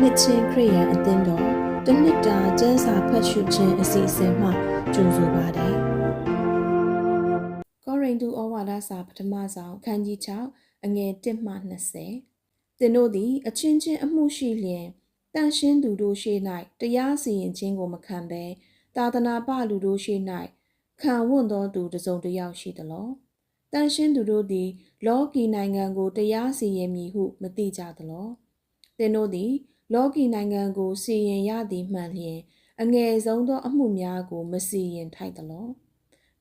နှစ်ချင်းခရိယန်အသင်းတော်တနှစ်တာကျမ်းစာဖတ်ရှုခြင်းအစီအစဉ်မှကြိုဆိုပါတယ်။ကောရိန္သုဩဝါဒစာပထမဆုံးခန်းကြီး6အငယ်1မှ20သင်တို့သည် အချင်းချင်းအမှုရှိလျင်တန်ရှင်းသူတို့ရှိ၌တရားစီရင်ခြင်းကိုမခံဘဲသာသနာပလူတို့ရှိ၌ခံဝွင့်သောသူတစ်စုံတစ်ယောက်ရှိသလောတန်ရှင်းသူတို့သည် လောကီနိုင်ငံကိုတရားစီရင်မည်ဟု မသိကြသလောသင်တို့သည် လောကီနိုင်ငံကိုစီရင်ရသည်မှန်လျင်အငယ်ဆုံးသောအမှုများကို မစီရင်ထိုက်သလော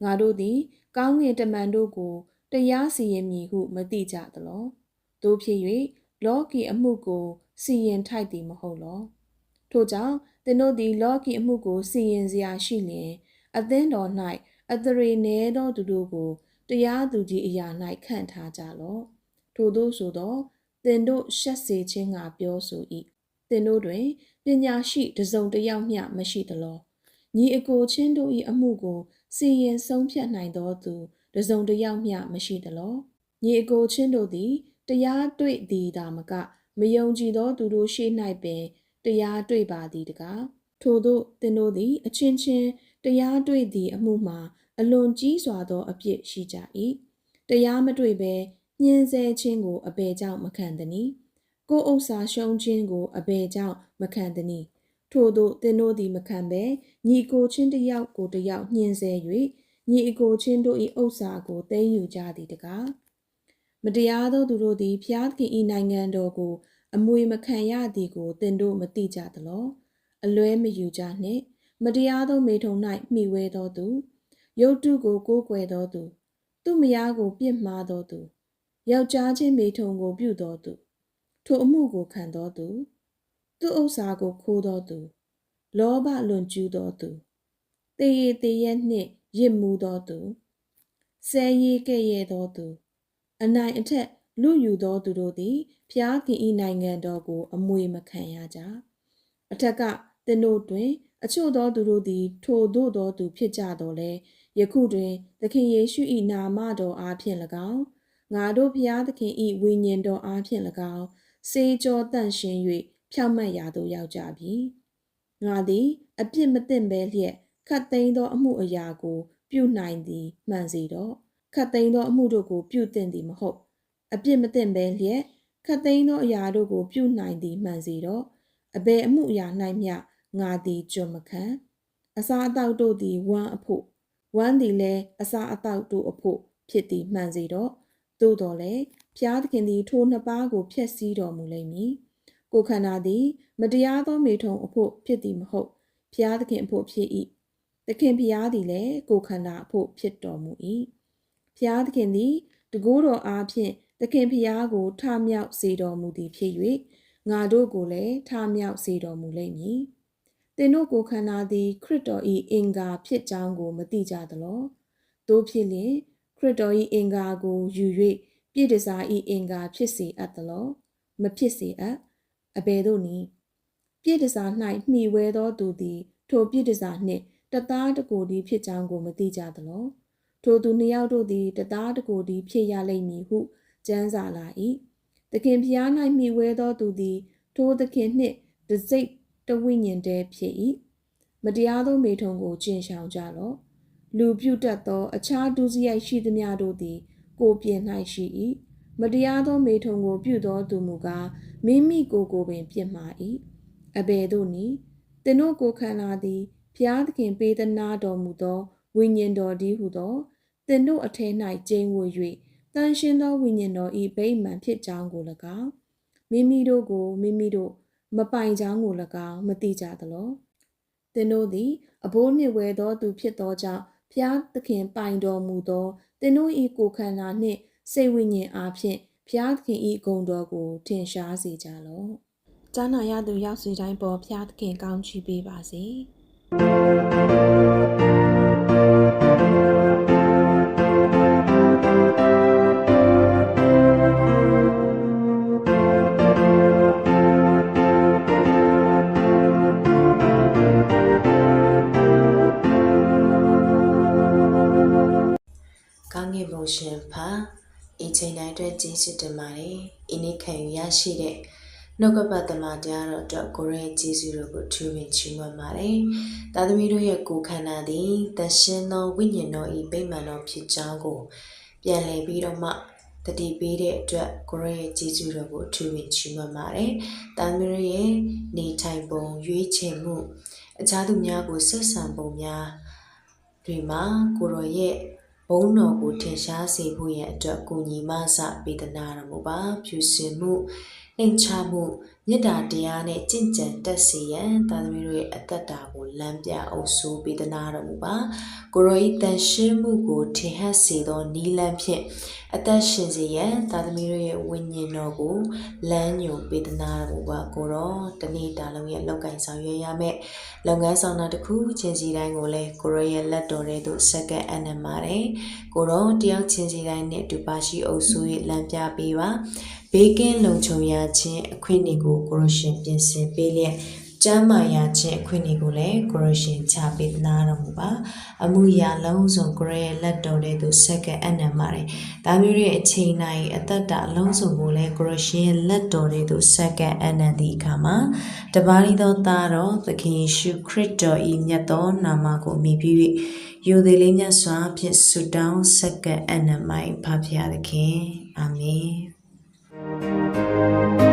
ငါတို့သည် ကောင်းငင်တမန်တို့ကိုတရားစီရင်မည်ဟုမသိကြသလောတို့ဖြစ်၍လောကီအမှုကိုစီရင်ထိုက်သည်မဟုတ်လောထို့ကြောင့်သင်တို့သည်လောကီအမှုကိုစီရင်စရာရှိလျင်အသင်းတော်၌အသရေနည်းသောသူတို့ကိုတရားသူကြီးအရာ၌ခန့်ထားကြလော့ထို့သောဆိုသောသင်တို့ရှက်စေခြင်းငါပြောဆို၏သ င်တို့တွင်ပညာရှိတစုံတစ်ယောက်မျှမရှိသလောညီအကိုချင်းတို့၏အမှုကိုစီရင်ဆုံးဖြတ်နိုင်သောသူတစုံတစ်ယောက်မျှမရှိသလောညီအကိုချင်းတို့သည်တရားတွေ့သည်သာမကမယုံကြည်သောသူတို့ရှေ့၌ပင်တရားတွေ့ပါသည်တကားထို့သောသင်တို့သည်အချင်းချင်းတရားတွေ့သည့်အမှုမှာအလွန်ကြီးစွာသောအပြစ်ရှိကြ၏တရားမတွေ့ဘဲညှင်းဆဲခြင်းကိုအဘယ်ကြောင့်မခံသနည်း ကိုယ်ဥစ္စာရှုံးခြင်းကိုအဘယ်ကြောင့်မခံသနည်းထို့သောသင်တို့သည်မခံဘဲညီကိုချင်းတယောက်ကိုတယောက်ညှင်းဆဲ၍ညီအကိုချင်းတို့၏ဥစ္စာကိုသိမ်းယူကြသည်တကားမတရားသောသူတို့သည်ဖျားသခင်၏နိုင်ငံတော်ကိုအမွေမခံရသည်ကိုသင်တို့မသိကြသလောအလွဲမယူကြနှင့် မတရားသောမေထုံ၌မှီဝဲသောသူယုတ်တုကိုကိုးကွယ်သောသူ သူ့မယားကိုပြစ်မှားသောသူယောက်ျားချင်းမေထုံကိုပြုသောသူ ထိုအမှုကိုခံသောသူ သူ့ဥစ္စာကိုခိုးသောသူလောဘလွန်ကျူးသောသူတေရတေရက်နှင့်ရစ်မှုသောသူဆဲရီကဲ့ရဲ့သောသူအနိုင်အထက်လူယူသောသူတို့သည်ဖျားခင်ဤနိုင်ငံတော်ကို အမွေမခံရကြအထက်ကသင်တို့တွင် အချို့သောသူတို့သည် ထိုသို့သောသူဖြစ်ကြတော်လဲယခုတွင် သခင်ယေရှု၏နာမတော်အားဖြင့်၎င်းငါတို့ဖျားသခင်၏ဝိညာဉ်တော်အားဖြင့်၎င်း စေကြောတန့်ရှင်း၍ဖြောင့်မတ်ရာသို့ရောက်ကြပြီငါသည်အပြစ်မသိမ့်ပဲလျက်ခတ်သိမ်းသောအမှုအရာကို ပြုနိုင်သည်မှန်စေတော့ခတ်သိမ်းသောအမှုတို့ကို ပြုသင့်သည်မဟုတ်အပြစ်မသိမ့်ပဲလျက်ခတ်သိမ်းသောအရာတို့ကို ပြုနိုင်သည်မှန်စေတော့အဘယ်အမှုအရာ၌မျှငါသည်ကြွမခံအစာအသောက်တို့သည်ဝမ်းအဖို့ဝမ်းသည်လည်းအစာအသောက်တို့အဖို့ဖြစ်သည်မှန်စေတော့ သို့တော်လည်းဖျားသခင်သည်ထိုနှစ်ပါးကိုဖျက်ဆီးတော်မူလိမ့်မည်ကိုခန္ဓာသည် မတရားသောမေထုံအဖို့ဖြစ်သည်မဟုတ်ဖျားသခင်အဖို့ဖြစ်၏သခင်ဖျားသည်လည်းကိုခန္ဓာအဖို့ဖြစ်တော်မူ၏ဖျားသခင်သည်တကိုးတော်အားဖြင့်သခင်ဖျားကိုထမြောက်စေတော်မူသည်ဖြစ်၍ငါတို့ကိုလည်းထမြောက်စေတော်မူလိမ့်မည်သင်တို့ကိုခန္ဓာသည်ခရစ်တော်၏အင်္ဂါဖြစ်ကြောင်းကိုမသိကြသလောတို့ဖြစ်လျင်ခ ရစ်တော်၏အင်္ဂါကိုယူ၍ပြည့်တစား၏အင်္ဂါဖြစ်စေအပ်သလောမဖြစ်စေအပ်အဘယ်သို့နည်းပြည့်တစား၌မှီဝဲသောသူသည် ထိုပြည့်တစားနှင့်တသားတကိုယ်သည်ဖြစ်ကြောင်းကိုမသိကြသလောထိုသူနှစ်ယောက်တို့သည်တသားတကိုယ်သည်ဖြစ်ရလိမ့်မည်ဟုကျမ်းစာလာ၏သခင်ဖျား၌မှီဝဲသောသူသည် ထိုသခင်နှင့်တစိတ်တဝိညာဉ်တည်းဖြစ်၏မတရားသောမေထုံကိုကျင့်ဆောင်ကြလော့ လူပြုတတ်သော အခြားဒုစရိုက်ရှိသမျှတို့သည် ကိုပြင်၌ရှိ၏မတရားသောမေထုံကို ပြုသောသူမူကားမိမိကိုယ်ကိုပင်ပြစ်မှာ၏အဘယ်သို့နည်းသင်တို့ကိုခန္ဓာသည်ဖျားသခင်ပေးသနာတော်မူသောဝိညာဉ်တော်ဒီဟုသောသင်တို့အထဲ၌ကျင်းဝ၍တန်ရှင်းသောဝိညာဉ်တော်ဤဗိမာန်ဖြစ်ကြောင်းကို၎င်းမိမိတို့ကိုမိမိတို့မပိုင်ကြောင်းကို၎င်းမသိကြသလောသင်တို့သည်အဘိုးနှင့်ဝဲသောသူဖြစ်သောကြောင့် ဖျားသခင်ပိုင်တော်မူသောသင်တို့၏ကိုယ်ခန္ဓာနှင့်စိတ်ဝိညာဉ်အားဖြင့်ဖျားသခင်၏ဂုဏ်တော်ကို ထင်ရှားစေကြလော့။ကြားနာရသူရောက်စီတိုင်းပေါ်ဖျားသခင်ကောင်းချီးပေးပါစေ။ ဘုံရှင်ဖာအချိန်တိုင်းအတွက်ကျေးဇူးတင်ပါတယ်။ဤနေ့ခံယူရရှိတဲ့နှုတ်ကပတ်သမားတရားတော်အတွက်ကိုရဲကျေးဇူးတော်ကိုထူးမြင့်ချီးမွမ်းပါတယ်။သားသမီးတို့ရဲ့ကိုယ်ခန္ဓာသည်တန်ရှင်းသောဝိညာဉ်တော်ဤဗိမာန်တော်ဖြစ်ကြောင်းကိုပြန်လည်ပြီးတော့မှတတိပေးတဲ့အတွက်ကိုရဲရဲ့ကျေးဇူးတော်ကိုထူးမြင့်ချီးမွမ်းပါတယ်။သားသမီးတို့ရဲ့နေထိုင်ပုံရွေးချယ်မှုအခြားသူများကိုဆက်ဆံပုံများတွေမှာကိုရောရဲ့ ဘုန်းတော်ကိုထင်ရှားစေဖို့ရန်အတွက်ကိုညီမဆပေးသနာတော်မူပါဖြူစင်မှုနှိမ်ချမှုမေတ္တာတရားနဲ့ကြင်ကြံတက်စေရန်သာသမီတို့ရဲ့အသက်တာကိုလမ်းပြအုပ်စိုးပေးသနာတော်မူပါကိုရောဤတန်ရှင်းမှုကိုထင်ဟပ်စေသောနီလန်းဖြင့်အသက်ရှင်စေရန်သာသမီတို့ရဲ့ဝိညာဉ်တော်ကိုလမ်းညွှန်ပေးသနာတော်မူပါကိုရောတနေ့တာလုံးရဲ့လောက်ကင်ဆောင်ရွက်ရမယ်လုပ်ငန်းဆောင်တာတစ်ခုချင်းစီတိုင်းကိုလည်းကိုရောရဲ့လက်တော်ထဲသို့စက္ကန့်အနံပါတယ်ကိုရောတယောက်ချင်းစီတိုင်းနဲ့အတူပါရှိအုပ်စုရဲ့လမ်းပြပေးပါဘေးကင်းလုံခြုံရခြင်းအခွင့်အရေးကိုကိုရရှင်ပြင်ဆင်ပေးလျက်ကျမ်းမာရခြင်းအခွင့်အရေးကိုလည်းကိုရရှင်ချပေးသနာတော်မူပါအမှုရာလုံးစုံကိုရရဲ့လက်တော်ထဲသို့စက္ကန့်အနံပါတယ်ဒါမျိုးရဲ့အချိန်တိုင်းအသက်တာအလုံးစုံကိုလည်းကိုရရှင်ရဲ့လက်တော်ထဲသို့စက္ကန့်အနံသည့်အခါမှာတပါးရီသောသားတော်သခင်ယေရှုခရစ်တော်၏မြတ်သောနာမကိုအမိပြု၍ယူသည်လေးမြတ်စွာဖြင့်ဆုတောင်းစက္ကန့်အနံမိုင်ဖဖျားသခင်အာမင်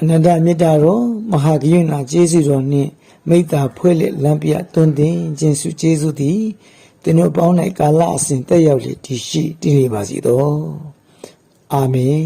အနန္တမေတ္တာတော်မဟာကရုဏာကျေးဇူးတော်နှင့်မိတ္တာဖွဲ့လက်လမ်းပြတွင်တင်ခြင်းစုကျေးဇူးသည်သင်တို့ပေါင်း၌ကာလအစဉ်တက်ရောက်လေတည်ရှိတည်နေပါစေသောအာမင်